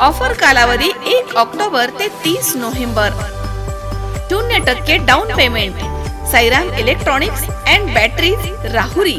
Offer कालावधी एक October ते तीस नोव्हेंबर. शून्य टक्के down payment. Sairam electronics and batteries Rahuri.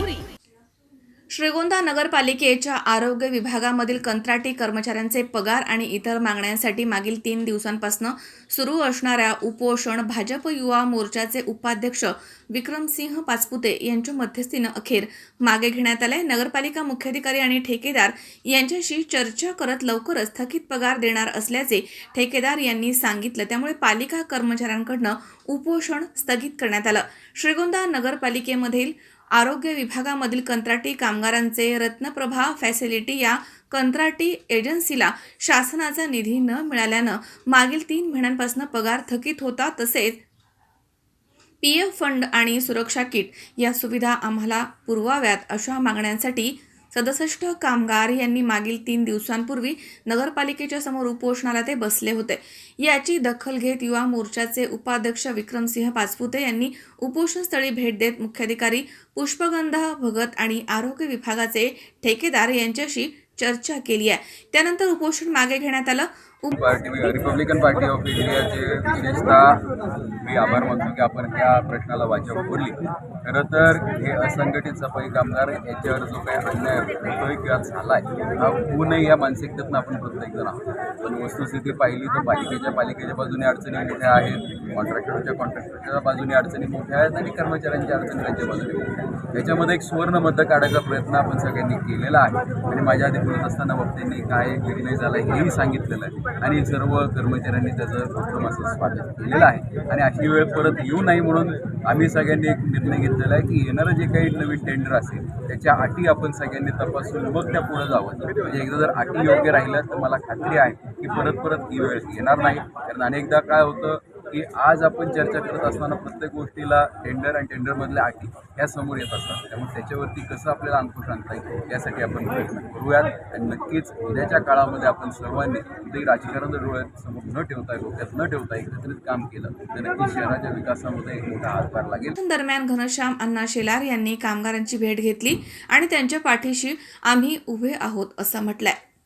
Shrigonda नगरपालिकेच्या आरोग्य विभागामधील कंत्राटी कर्मचाऱ्यांचे पगार आणि इतर मागण्यांसाठी मागील तीन दिवसांपासून सुरू असणाऱ्या उपोषण भाजप युवा मोर्चाचे उपाध्यक्ष विक्रमसिंह पाचपुते यांच्या मध्यस्थीनं अखेर मागे घेण्यात आले नगरपालिका मुख्याधिकारी आणि ठेकेदार यांच्याशी चर्चा करत लवकरच थकीत पगार देणार असल्याचे ठेकेदार यांनी सांगितलं. त्यामुळे पालिका कर्मचाऱ्यांकडनं उपोषण स्थगित करण्यात आलं. श्रीगोंदा नगरपालिकेमधील आरोग्य विभागामधील कंत्राटी कामगारांचे रत्नप्रभा फॅसिलिटी या कंत्राटी एजन्सीला शासनाचा निधी न मिळाल्यानं मागील तीन महिन्यांपासून पगार थकीत होता तसेच पी एफ फंड आणि सुरक्षा किट या सुविधा आम्हाला पुरवाव्यात अशा मागण्यांसाठी सदसष्ट कामगार यांनी मागील तीन दिवसांपूर्वी नगरपालिकेच्या समोर उपोषणाला ते बसले होते. याची दखल घेत युवा मोर्चाचे उपाध्यक्ष विक्रमसिंह पाचपुते यांनी उपोषणस्थळी भेट देत मुख्याधिकारी पुष्पगंधा भगत आणि आरोग्य विभागाचे ठेकेदार यांच्याशी चर्चा केली आहे. त्यानंतर उपोषण मागे घेण्यात आलं. पार्टी रिपब्लिकन पार्टी ऑफ इंडियाचे विशेषतः मी आभार मानतो की आपण त्या प्रश्नाला वाचा बोलली खरं तर हे असंघटित सफाई कामगार याच्यावर जो काही अन्याय होतोय किंवा झालाय हा होऊ नये या मानसिकतेतून आपण प्रत्येकजण आहोत. पण वस्तुस्थिती पाहिली तर पालिकेच्या पालिकेच्या बाजूने अडचणी मोठ्या आहेत. कॉन्ट्रॅक्टरच्या कॉन्ट्रॅक्टरच्या बाजूने अडचणी मोठ्या आहेत आणि कर्मचाऱ्यांच्या अडचणी त्यांच्या बाजूने मोठ्या आहेत. त्याच्यामध्ये एक सुवर्ण मध्य काढायचा प्रयत्न आपण सगळ्यांनी केलेला आहे. आणि माझ्या आधी बोलत असताना वक्त्यांनी काय निर्णय झाला हेही सांगितलेलं आहे. आणि सर्व कर्मचाऱ्यांनी त्याचं उत्तम असं स्वागत केलेलं आहे. आणि अशी वेळ परत येऊ नाही म्हणून आम्ही सगळ्यांनी एक निर्णय घेतलेला आहे की येणारं जे काही नवीन टेंडर असेल त्याच्या अटी आपण सगळ्यांनी तपासून मग त्या पुढे जावं. म्हणजे एकदा जर अटी योग्य राहिल्या तर मला खात्री आहे की परत परत ही वेळ येणार नाही. कारण अनेकदा काय होतं की आज आपण चर्चा करत असताना प्रत्येक गोष्टीला टेंडर आणि टेंडरमधल्या अटी ह्या समोर येत असतात. त्यामुळे त्याच्यावरती कसं आपल्याला अंकुश आणता येईल यासाठी आपण प्रयत्न करूयात. आणि नक्कीच उद्याच्या काळामध्ये आपण सर्वांनी कुठेही राजकारण डोळ्यात समोर न ठेवता डोक्यात न ठेवता एकत्रित काम केलं तर नक्की शहराच्या विकासामध्ये एक मोठा हातभार लागेल. दरम्यान घनश्याम अण्णा शेलार यांनी कामगारांची भेट घेतली आणि त्यांच्या पाठीशी आम्ही उभे आहोत असं म्हटलंय.